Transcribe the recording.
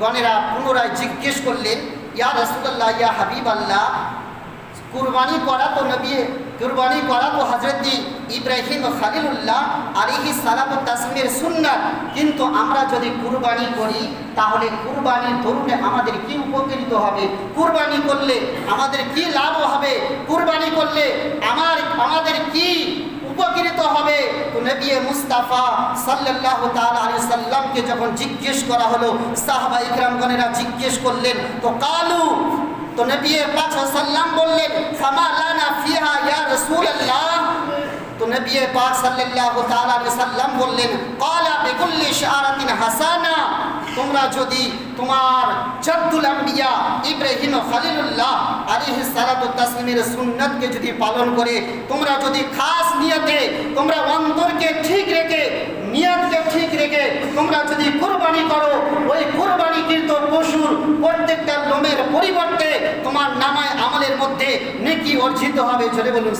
গণেরা পুনরায় জিজ্ঞেস করলেন, ইয়া রসুল্লাহ ইয়া হাবিব আল্লাহ কুরবানি করা তো নবী, কুরবানি করা তো হজরত ইব্রাহিম খালিলুল্লাহ আলিহি সালাম তাসমির সুন্নাত। কিন্তু আমরা যদি কুরবানি করি, তাহলে কুরবানির দরুনে আমাদের কি উপকৃত হবে? কুরবানি করলে আমাদের কি লাভ হবে? কুরবানি করলে আমার, আমাদের কি উপকৃত হবে? তো নবী মুস্তাফা সাল্লাল্লাহু তাআলা আলাইহি সাল্লামকে যখন জিজ্ঞেস করা হলো, সাহাবা ইকরামগণেরা জিজ্ঞেস করলেন, তো কালু? তো নবী পাক সাল্লাম বললেন, ফামা ফিহা ইয়া রাসূলুল্লাহ? তো নবী পাক সাল্লাল্লাহু তাআলা আলাইহি বললেন ক্বালা বিকুল্লি শারাতিন হাসানা। তোমরা যদি তোমার জাদ্দুল আম্বিয়া ইব্রাহিম খলিলুল্লাহ আলাইহিস সালাতু তাসলিমের সুন্নাতকে যদি পালন করে, তোমরা যদি খাস নিয়তে, তোমরা কুরবানি করো ওই কুরবানিকৃত পশুর প্রত্যেকটা লোমের পরিবর্তে তোমার নামায় আমাদের মধ্যে নেকি অর্জিত হবে চলে বলুন।